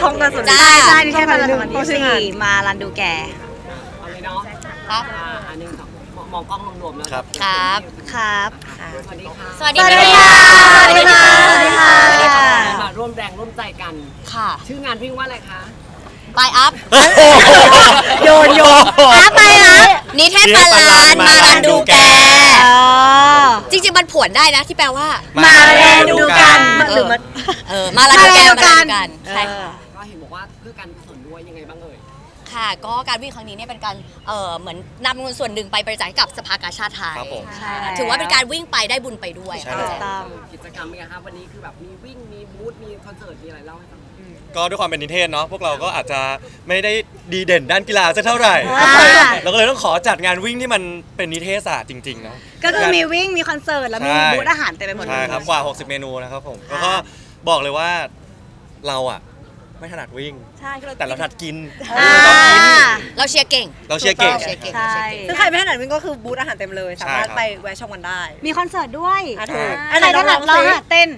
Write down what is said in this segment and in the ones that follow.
ทองกันสุดจ้าใช่ใช่ที่แค่มาทรัองนกันดูสุดสี่มารันดูแกเอาเลยเนาะครับอ่าอันหนึงสองมองมองกล้องรวมๆแล้วครับ ครับครับสวัสดีค่ะสวัสดีสวัสดีค่ะค่ะสวัสดีค่ะสวัสดีค่ะมาร่วมแรงร่วมใจกันค่ะ ชื่องานวิ่งว่าอะไรคะไปอัพโยนโยนอะไปนะนิเทศปาลานมารันดูแกอ๋อจ ริงๆมันผวนได้นะ ที่แปลว่า มาแลดูกันเออหรือมันเออมารันดูแกมารันดูกัมารันนดูกันใช่ค่ะ ก็เห็นบอกว่าเพื่อการกุศลด้วยยังไงบ้างเอ่ย ค่ะ ก็การวิ่งครั้งนี้เนี่ยเป็นการเออเหมือนนำเงินส่วนหนึ่งไปบริจาคให้กับสภากาชาติไทยครับผม ใช่ค่ะถือว่าเป็นการวิ่งไปได้บุญไปด้วยใช่ค่ะถูกต้อง กิจกรรมเป็นไงคะวันนี้คือแบบมีวิ่งมีบูธมีคอนเสิร์ตมีอะไรเล่าให้ฟังก็ด้วยความเป็นนิเทศเนาะพวกเราก็อาจจะไม่ได้ดีเด่นด้านกีฬาสักเท่าไหร่อ่า เราก็เลยต้องขอจัดงานวิ่งที่มันเป็นนิเทศศาสตร์จริงๆเนาะ ก็คือมีวิ่งมีคอนเสิร์ตแล้วมีใช่ บูธอาหารเต็มไปหมดเลยใช่ครับกว่า 60 เมนูนะครับผมแล้วก็บอกเลยว่าเราอะ ไม่ถนัดวิ่ง ใช่คือเราแต่เราถนัดกินอ่าเรากินเราเชียร์เก่ง เราเชียร์เก่งเราเชียร์เก่ง ใช่เราเชียร์เก่งซึ่งใครไม่ถนัดวิ่งก็คือบูธอาหารเต็มเลย สามารถใช่ครับ ไปแวะชมกันได้มีคอนเสิร์ตด้วยอะถูกใครถนัดร้องอะเต้น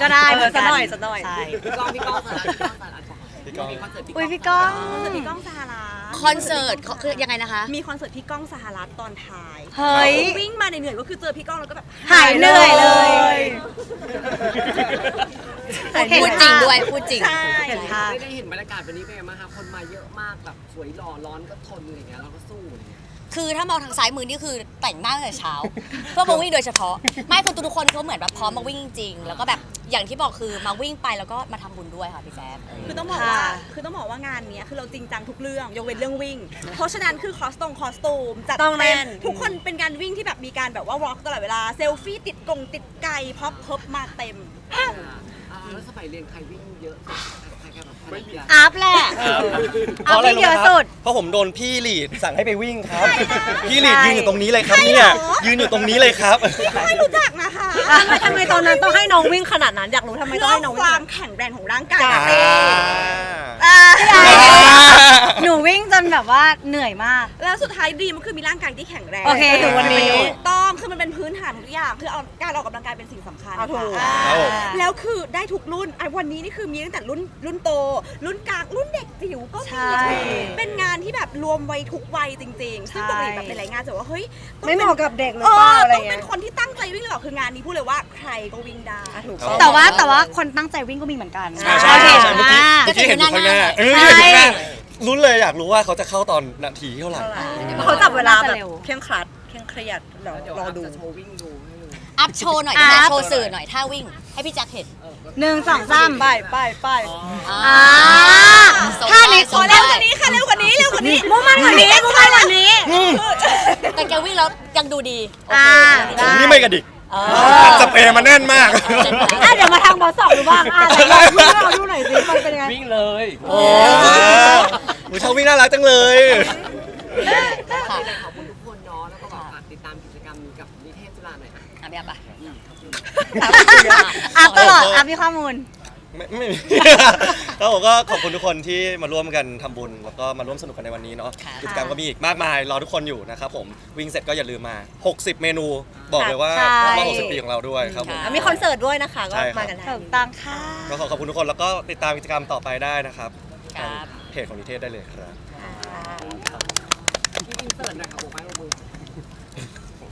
ก็ได้เออเหมือนกันสักหน่อยสักหน่อย ใช่พี่ก้องพี่ก้องสารัตพี่ก้องสารัตบอกพี่ก้อง มีคอนเสิร์ตอุ้ยพี่ก้องคอนเสิร์ตพี่ก้องสหรัฐคอนเสิร์ตเขาคือยังไงนะคะ มีคอนเสิร์ตพี่ก้องสหรัฐตอนท้ายเฮ้ย วิ่งมาเหนื่อยๆก็คือเจอพี่ก้องแล้วก็แบบหายเหนื่อยเลย หายเหนื่อยพูดจริงด้วยพูดจริง ใช่เห็นภาพได้ได้เห็นบรรยากาศวันนี้เป็นไงบ้างคะคนมาเยอะมากแบบสวยหล่อร้อนก็ทนอะไรเงี้ยเราก็สู้อะไรเงี้ยคือถ้ามองทางซ้ายมือนี่คือแต่งหน้าตั้งแต่เช้า เพื่อมาวิ่งโดยเฉพาะ ไม่คือทุกๆคนเขาเหมือนแบบพร้อมมาวิ่งจริงๆแล้วก็แบบอย่างที่บอกคือมาวิ่งไปแล้วก็มาทำบุญด้วยค่ะพี่แจ๊บคือต้องบอกว่าค่ะ คือต้องบอกว่างานเนี้ยคือเราจริงจังทุกเรื่องยกเว้นเรื่องวิ่ง เพราะฉะนั้นคือคอสตงคอสตูมจัดต้องแน่เต็มน ทุกคนเป็นการวิ่งที่แบบมีการแบบว่าวอล์กตลอดเวลาเซลฟี่ติดกงติดไก่พ็อปเพิบมาเต็ม อ่าแล้วสมัยเรียนใครวิ่งเยอะสุดใครใครแบบไม่มีอัพแหละ เพราะอะไรเอาวิ่งรู้ไหมเยอะคสุรับดเพราะผมโดนพี่ลีดสั่งให้ไปวิ่งครับ พี่ลีดใช่ยืนอยู่ตรงนี้เลยครับเนี่ยยืนอยู่ตรงนี้เลยครับ ไม่รู้จักนะคะทำไมตอนนั้นต้องให้น้องวิ่งขนาดนั้น อยากรู้ทำไมเพื่ต้องอให้น้องควิ่งวามแข็งแรงของร่างกายอ่าเต้อ่าอ่าหนูวิ่งจนแบบว่าเหนื่อยมาก แล้วสุดท้ายดีมันคือมีร่างกายที่แข็งแรงโอเค ถึงวันนี้ เป็นพื้นฐานทุกอย่างคือเอาการออกกำลังกายเป็นสิ่งสำคัญเอาถูก ค่ะครับผม แล้วคือได้ทุกรุ่นไอ้วันนี้นี่คือมีตั้งแต่รุ่นรุ่นโต รุ่นกลางรุ่นเด็กจิ๋วก็ใช่มีเป็นงานที่แบบรวมวัยทุกวัยจริงๆซึ่งปกติแบบหลายๆงานจะบอกว่าเฮ้ยต้องไม่เหมาะกับเด็กหรือเอเปล่าออะไรต้องเงี้เป็ยนคนที่ตั้งใจวิ่งหรอกคืองานนี้พูดเลยว่าใครก็วิ่งได้ถูกครับแต่ว่าแต่ว่าคนตั้งใจวิ่งก็มีเหมือนกันใช่ใช่ใช่ใช่เมื่อกี้อ่าเมื่อกี้เห็นอยู่ข้างหน้าเออใช่เห็นอยู่ข้างหน้าลุ้นเลยอยากรู้ว่าเขาจะเข้าตอนนาทีเท่าไหร่ เขาจับเวลาแบบเร็วเคร่งครัดเคร่ งเครียดเดี๋ยวเดี๋ยวรอดู จะโชว์วิ่งดูให้ดูอัพโชว์หน่อยได้ไหมอัพ โชว์สื่อหน่อยถ้าวิ่ง ให้พี่แจ็คเห็นหนึ่งสองสามไปไปไปอ่าส่งท่านี้ได้ส่งเร็วกได้ว่านี้ค่ะเร็วกว่านี้เร็วกว่านี้มุ่งมั่นกว่านี้มุ่งมั่นกว่านี้ แต่แกวิ่งแล้วยังดูดีโออ่าเคผมนี่ไม่กระดิกเออ สเปรย์มาแน่นมาก อะเดี๋ยวมาทางบอสสองดูบ้างอะไหนลองวิ่งให้เราดูหน่อยสิมันเป็นยังไงวิ่งเลยโอ้หนูชอบวิ่งน่ารักจังเลย ค่ะ ขอบคุณ กติดตามกิจกรรมนี้กับนิเทศจุฬาหน่อยอะอะพี่อัพไปอัพตลอดอัพมีข้อมูล ไม่ไม่มี แล้วผมก็ขอบคุณทุกคนที่มาร่วมกันทำบุญ แล้วก็มาร่วมสนุกกันในวันนี้เนาะค่ะกิจกรรมก็มีอีกมากมาย รอทุกคนอยู่นะครับผมวิ่งเสร็จก็อย่าลืมมา 60 เมนูบอกเลยว่าใช่มา60 ปีของเราด้วยครับผมแล้วมีคอนเสิร์ตด้วยนะคะก็ใช่ครับ มากันได้ถูกต้องค่ะก็ขอขอบคุณทุกคนแล้วก็ติดตามกิจกรรมต่อไปได้นะครับครัทางบ เพจของนิเทศได้เลยครับที่อินเสิร์ตนะครับผมไม้ลง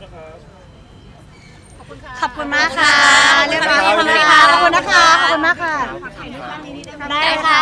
ครับเย้ขอบคุณมากค่ะเรียบร้อยขอบคุณนะคะขอบคุณนะคะ ขอบคุณมากค่ะ ได้ค่ะ